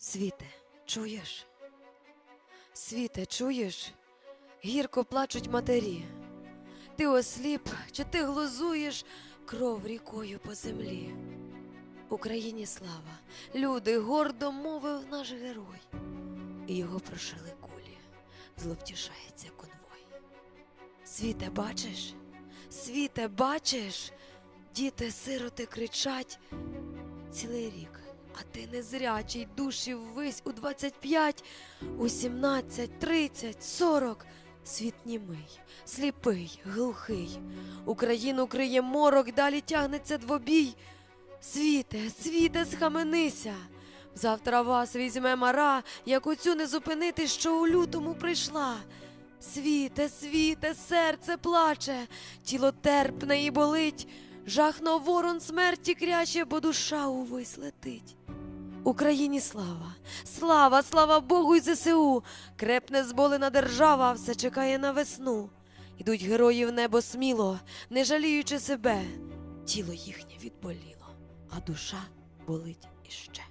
Світе, чуєш? Світе, чуєш? Гірко плачуть матері. Ти осліп, чи ти глузуєш кров рікою по землі? Україні слава, люди, гордо мовив наш герой. І його прошили кулі, зловтішається конвой. Світе, бачиш? Світе, бачиш? Діти сироти кричать цілий рік, а ти незрячий, душі ввись у 25, у 17, 30, 40. Світ німий, сліпий, глухий. Україну криє морок, далі тягнеться двобій. Світе, світе, схаменися. Завтра вас візьме мара, як оцю не зупинити, що у лютому прийшла. Світе, світе, серце плаче, тіло терпне і болить. Жахно ворон смерті кряче, бо душа увесь летить. Україні слава, слава, слава Богу і ЗСУ. Крепне зболена держава, все чекає на весну. Ідуть герої в небо сміло, не жаліючи себе. Тіло їхнє відболіло, а душа болить іще.